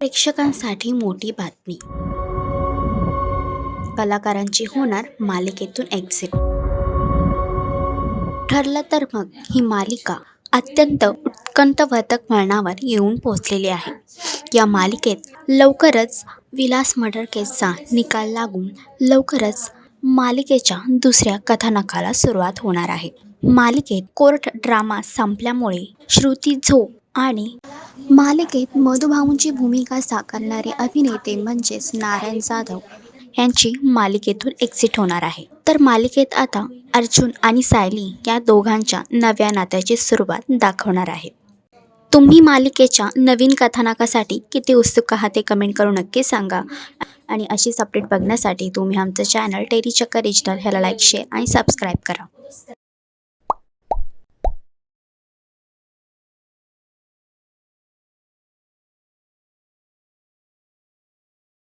प्रेक्षकांसाठी मोठी बातमी. कलाकारांची होणार मालिकेतून एक्झिट ठरलं तर मग ही मालिका अत्यंत उत्कंठवर्धक वळणावर येऊन पोहोचलेली आहे. या मालिकेत लवकरच विलास मर्डर केसचा निकाल लागून लवकरच मालिकेच्या दुसऱ्या कथानकाला सुरुवात होणार आहे. मालिकेत कोर्ट ड्रामा संपल्यामुळे श्रुती झो आणि मालिकेत मधुभाऊंची भूमिका साकारणारे अभिनेते म्हणजेच नारायण जाधव यांची मालिकेतून एक्झिट होणार आहे. तर मालिकेत आता अर्जुन आणि सायली या दोघांच्या नव्या नात्याची सुरुवात दाखवणार आहे तुम्ही मालिकेच्या नवीन कथानकासाठी किती उत्सुक आहात ते कमेंट करून नक्की सांगा. आणि अशीच अपडेट बघण्यासाठी तुम्ही आमचं चॅनल टेरी चक्कर रिजनल ह्याला लाईक शेअर आणि सबस्क्राईब करा.